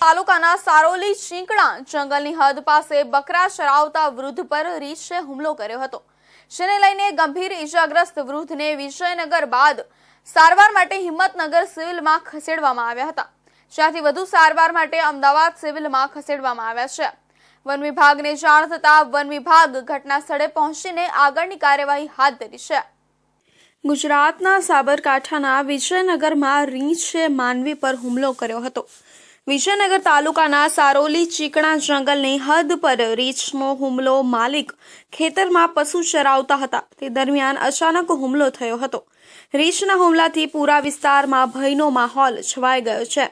તાલુકાના સારોલી ચીંકણા જંગલની હદ પાસે બકરા ચરાવતા વૃદ્ધ પર રીંછે હુમલો કર્યો હતો. જેને લઈને ગંભીર ઈજાગ્રસ્ત વૃદ્ધને વિજયનગર બાદ સારવાર માટે હિંમતનગર સિવિલમાં ખસેડવામાં આવ્યા હતા. જ્યાંથી વધુ સારવાર માટે અમદાવાદ સિવિલમાં ખસેડવામાં આવ્યા છે. વન વિભાગને જાણ થતાં વન વિભાગ ઘટના સ્થળે પહોંચીને આગળની કાર્યવાહી હાથ ધરી છે. ગુજરાતના સાબરકાંઠાના વિજયનગરમાં રીંછે માનવી પર હુમલો કર્યો હતો. વિજયનગર તાલુકાના સારોલી ચીકણા જંગલની હદ પર રીછનો હુમલો. માલિક ખેતરમાં પશુ ચરાવતા હતા. તે દરમિયાન અચાનક હુમલો થયો હતો. રીંછના હુમલાથી પૂરા વિસ્તારમાં ભયનો માહોલ છવાઈ ગયો છે.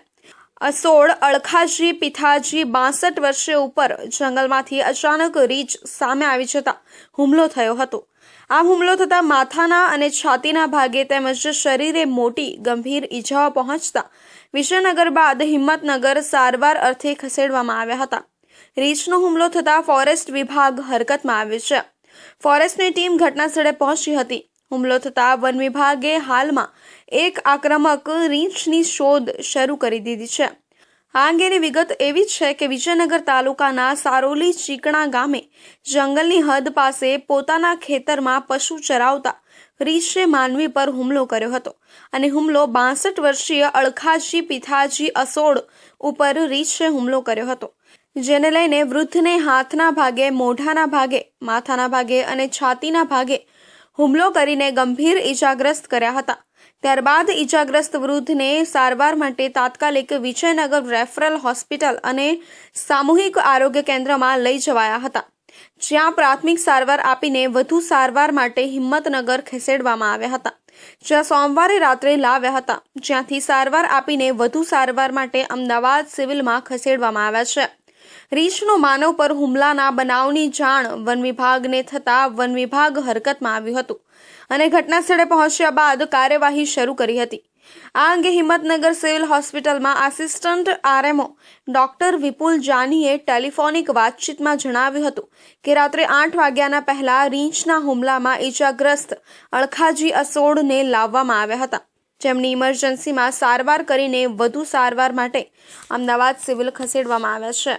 અસોડ અળખાજી પિથાજી બાસઠ વર્ષે ઉપર જંગલમાંથી અચાનક રીંછ સામે આવી જતા હુમલો થયો હતો. આ હુમલો થતાં માથાના અને છાતીના ભાગે તેમજ શરીરે મોટી, ગંભીર ઈજાઓ પહોંચતા વિશ્વનગર બાદ હિંમતનગર સારવાર અર્થે ખસેડવામાં આવ્યા હતા. રીંછનો હુમલો થતાં ફોરેસ્ટ વિભાગ હરકતમાં આવ્યો છે. ફોરેસ્ટની ટીમ ઘટનાસ્થળે પહોંચી હતી. હુમલો થતાં વન વિભાગે હાલમાં એક આક્રમક રીંછની શોધ શરૂ કરી દીધી છે. આ અંગેની વિગત એવી છે કે વિજયનગર તાલુકાના સારોલી ચીકણા ગામે જંગલની હદ પાસે પોતાના ખેતરમાં પશુ ચરાવતા રીછે માનવી પર હુમલો કર્યો હતો અને હુમલો બાસઠ વર્ષીય અળખાજી પિથાજી અસોડ ઉપર રીછે હુમલો કર્યો હતો, જેને લઈને વૃદ્ધને હાથના ભાગે, મોઢાના ભાગે, માથાના ભાગે અને છાતીના ભાગે હુમલો કરીને ગંભીર ઈજાગ્રસ્ત કર્યા હતા. ત્યારબાદ ઈજાગ્રસ્ત વૃદ્ધને સારવાર માટે તાત્કાલિક વિજયનગર રેફરલ હોસ્પિટલ અને સામૂહિક આરોગ્ય કેન્દ્રમાં લઈ જવાયા હતા, જ્યાં પ્રાથમિક સારવાર આપીને વધુ સારવાર માટે હિંમતનગર ખસેડવામાં આવ્યા હતા. જ્યાં સોમવારે રાત્રે લાવ્યા હતા, જ્યાંથી સારવાર આપીને વધુ સારવાર માટે અમદાવાદ સિવિલમાં ખસેડવામાં આવ્યા છે. રીંછનો માનવ પર હુમલાના બનાવની જાણ વન વિભાગને થતાં વન વિભાગ હરકતમાં આવ્યું હતું. અને ઘટના સ્થળે પહોંચ્યા બાદ કાર્યવાહી શરૂ કરી હતી. આ અંગે હિંમતનગર સિવિલ હોસ્પિટલમાં આસિસ્ટન્ટ આરએમઓ ડોક્ટર વિપુલ જાનીએ ટેલિફોનિક વાતચીતમાં જણાવ્યું હતું કે રાત્રે આઠ વાગ્યાના પહેલા રીંછના હુમલામાં ઈજાગ્રસ્ત અળખાજી અસોડને લાવવામાં આવ્યા હતા. જેમની ઇમરજન્સીમાં સારવાર કરીને વધુ સારવાર માટે અમદાવાદ સિવિલ ખસેડવામાં આવ્યા છે.